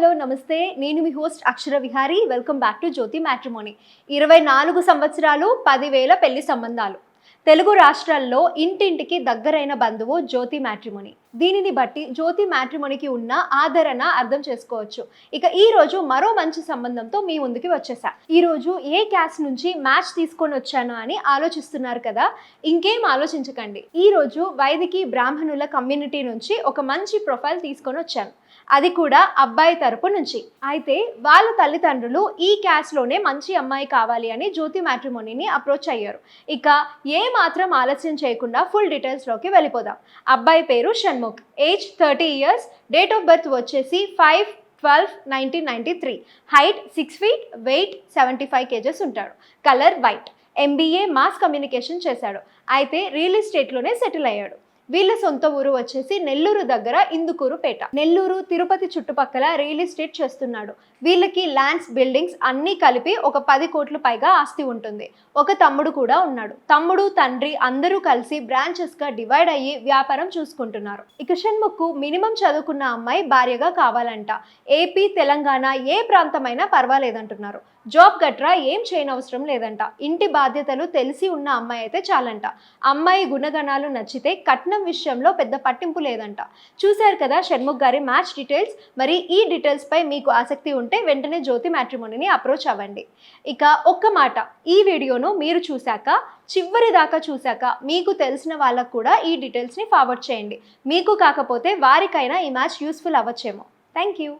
Hello నమస్తే. నేను మీ host Akshara Vihari. Welcome back to Jyothi matrimony. ఇరవై నాలుగు సంవత్సరాలు పదివేల పెళ్ళి సంబంధాలు. తెలుగు రాష్ట్రాల్లో ఇంటింటికి దగ్గరైన బంధువు జ్యోతి మ్యాట్రిమోని. దీనిని బట్టి జ్యోతి మ్యాట్రిమోనికి ఉన్న ఆదరణ అర్థం చేసుకోవచ్చు. ఇక ఈ రోజు మరో మంచి సంబంధంతో మీ ముందుకి వచ్చేసా. ఈ రోజు ఏ క్యాస్ట్ నుంచి మ్యాచ్ తీసుకొని వచ్చాను అని ఆలోచిస్తున్నారు కదా ఇంకేం ఆలోచించకండి. ఈ రోజు వైదికి బ్రాహ్మణుల కమ్యూనిటీ నుంచి ఒక మంచి ప్రొఫైల్ తీసుకొని వచ్చాను. అది కూడా అబ్బాయి తరపు నుంచి. అయితే వాళ్ళ తల్లిదండ్రులు ఈ క్యాస్ట్లోనే మంచి అమ్మాయి కావాలి అని జ్యోతి మ్యాట్రిమోనీని అప్రోచ్ అయ్యారు. ఇక ఏ మాత్రం ఆలస్యం చేయకుండా ఫుల్ డీటెయిల్స్లోకి వెళ్ళిపోదాం. అబ్బాయి పేరు Shanmukh. Age thirty years date of birth వచ్చేసి five twelve nineteen ninety three height six feet weight seventy five kgs ఉంటాడు colour white MBA mass communication చేశాడు. అయితే రియల్ ఎస్టేట్లోనే సెటిల్ అయ్యాడు. వీళ్ళ సొంత ఊరు వచ్చేసి నెల్లూరు దగ్గర ఇందుకూరుపేట నెల్లూరు తిరుపతి చుట్టుపక్కల రియల్ ఎస్టేట్ చేస్తున్నాడు. వీళ్ళకి ల్యాండ్స్ బిల్డింగ్స్ అన్నీ కలిపి ఒక పది కోట్ల పైగా ఆస్తి ఉంటుంది. ఒక తమ్ముడు కూడా ఉన్నాడు. తమ్ముడు తండ్రి అందరూ కలిసి బ్రాంచెస్గా డివైడ్ అయ్యి వ్యాపారం చూసుకుంటున్నారు. ఇక షణ్ముఖ్ మినిమం చదువుకున్న అమ్మాయి భార్యగా కావాలంట. ఏపీ తెలంగాణ ఏ ప్రాంతమైనా పర్వాలేదంటున్నారు. జాబ్ గట్రా ఏం చేయనవసరం లేదంట. ఇంటి బాధ్యతలు తెలిసి ఉన్న అమ్మాయి అయితే చాలంట. అమ్మాయి గుణగణాలు నచ్చితే కట్నం విషయంలో పెద్ద పట్టింపు లేదంట. చూశారు కదా షణ్ముఖ్ గారి మ్యాచ్ డీటెయిల్స్? మరి ఈ డీటెయిల్స్ పై మీకు ఆసక్తి ఉంటే వెంటనే జ్యోతి మ్యాట్రిమోనీని అప్రోచ్ అవ్వండి. ఇక ఒక్క మాట. ఈ వీడియోను మీరు చూశాక చివరి దాకా చూశాక మీకు తెలిసిన వాళ్ళకు కూడా ఈ డీటెయిల్స్ని ఫార్వర్డ్ చేయండి. మీకు కాకపోతే వారికైనా ఈ మ్యాచ్ యూస్ఫుల్ అవ్వచ్చేమో. Thank you